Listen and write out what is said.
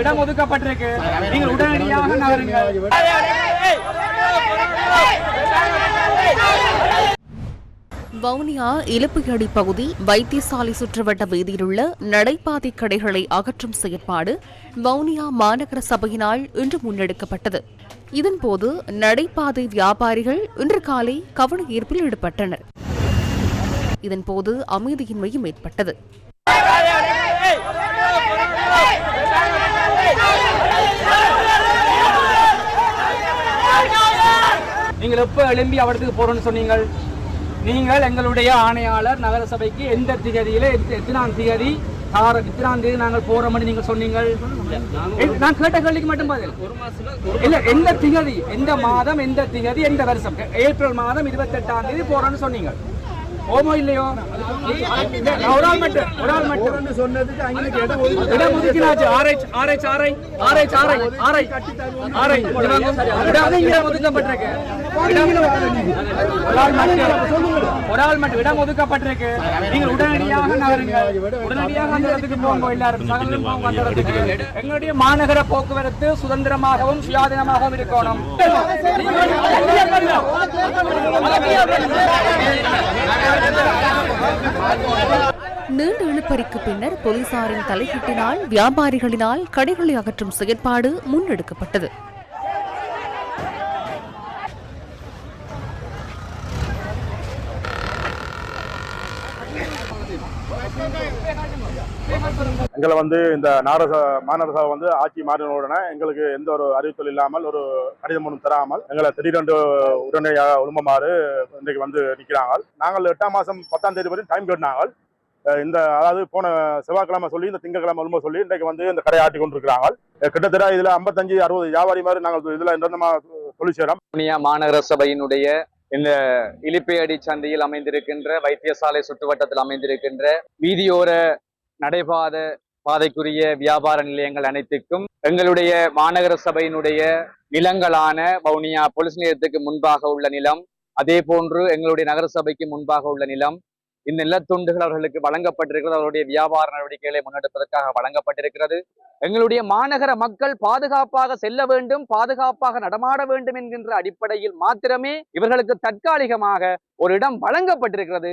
இடம் ஒதுக்கப்பட்டிருக்கு. நீங்கள் உடனடியாக நகருங்கள். வவுனியா இலப்புகடி பகுதி வைத்தியசாலை சுற்றுவட்ட வீதியிலுள்ள நடைபாதை கடைகளை அகற்றும் செயற்பாடு வவுனியா மாநகர சபையினால் இன்று முன்னெடுக்கப்பட்டது. இதன்போது நடைபாதை வியாபாரிகள் இன்று காலை கவன ஈர்ப்பில் ஈடுபட்டனர். இதன்போது அமைதியின்மையும் ஏற்பட்டது. நீங்கள் எப்போ எழும்பி அவடத்துக்கு போகிறோன்னு சொன்னீங்கள்? நீங்கள் எங்களுடைய ஆணையாளர் நகரசபைக்கு எந்த திகதியில் எத்தனாம் திகதி சார் இத்தனாம் தேதி நாங்கள் போறோம்னு நீங்க சொன்னீங்கள்? நான் கேட்ட கேள்விக்கு மட்டும் பதில். இல்லை எந்த திகதி எந்த மாதம் எந்த திகதி எந்த வருஷம்? ஏப்ரல் மாதம் இருபத்தெட்டாம் தேதி போகிறோன்னு சொன்னீங்க ஓமோ இல்லையோ? ஒரு ஆள் மட்டும் ஒரு ஆள் மட்டும் சொன்னதுக்கு அங்கே இடம் ஒதுக்கி இடம் ஒதுக்கினாச்சு ஆரை ஆரை ஆரை ஆரை ஆரை ஆரை. ஆரை. இடம் இடம் ஒதுக்கப்பட்டிருக்கு. இடம் ஒரு ஆள் மட்டும் இடம் ஒதுக்கப்பட்டிருக்கு நீங்கள் உடனடியாக நகருங்கள். உடனடியாக அந்த இடத்துக்கு போங்க எல்லாரும். சகலம் போங்க அந்த இடத்துக்கு எங்களுடைய மாநகர போக்குவரத்து சுதந்திரமாகவும் சுயாதீனமாகவும் இருக்கணும். நீண்ட இழுப்பறிக்கு பின்னர் போலீசாரின் தலையீட்டினால் வியாபாரிகளினால் கடைகளை அகற்றும் செயற்பாடு முன்னெடுக்கப்பட்டது. எங்களை வந்து இந்த நாரச மாநகர சபை வந்து ஆட்சி மாறின உடனே எங்களுக்கு எந்த ஒரு அறிவித்தல் இல்லாமல் ஒரு கடிதம் ஒன்றும் தராமல் எங்களை திடீரென்று உடனடியாக உழும்பமாறு இன்றைக்கு வந்து நிற்கிறாங்க நாங்கள் எட்டாம் மாதம் பத்தாம் தேதி வரையும் டைம் கேட்டாங்க இந்த அதாவது போன செவ்வாய்க்கிழமை சொல்லி இந்த திங்கக்கிழமை உழும்ப சொல்லி இன்றைக்கு வந்து இந்த கடையை ஆட்டி கொண்டிருக்கிறாங்க கிட்டத்தட்ட இதில் ஐம்பத்தஞ்சு அறுபது வியாபாரி மாதிரி நாங்கள் இதில் இருந்தமா சொல்லி சேரம் வவுனியா மாநகர சபையினுடைய இந்த இலிப்பையடி சந்தையில் அமைந்திருக்கின்ற வைத்தியசாலை சுற்றுவட்டத்தில் அமைந்திருக்கின்ற வீதியோர நடைபாத பாதைக்குரிய வியாபார நிலையங்கள் அனைத்துக்கும் எங்களுடைய மாநகர சபையினுடைய நிலங்களான வவுனியா பொலிஸ் நிலையத்துக்கு முன்பாக உள்ள நிலம் அதே போன்று எங்களுடைய நகர சபைக்கு முன்பாக உள்ள நிலம் இந்த நிலத்துண்டுகள் அவர்களுக்கு வழங்கப்பட்டிருக்கிறது. அவருடைய வியாபார நடவடிக்கைகளை முன்னெடுப்பதற்காக வழங்கப்பட்டிருக்கிறது. எங்களுடைய மாநகர மக்கள் பாதுகாப்பாக செல்ல வேண்டும் பாதுகாப்பாக நடமாட வேண்டும் என்கின்ற அடிப்படையில் மாத்திரமே இவர்களுக்கு தற்காலிகமாக ஒரு இடம் வழங்கப்பட்டிருக்கிறது.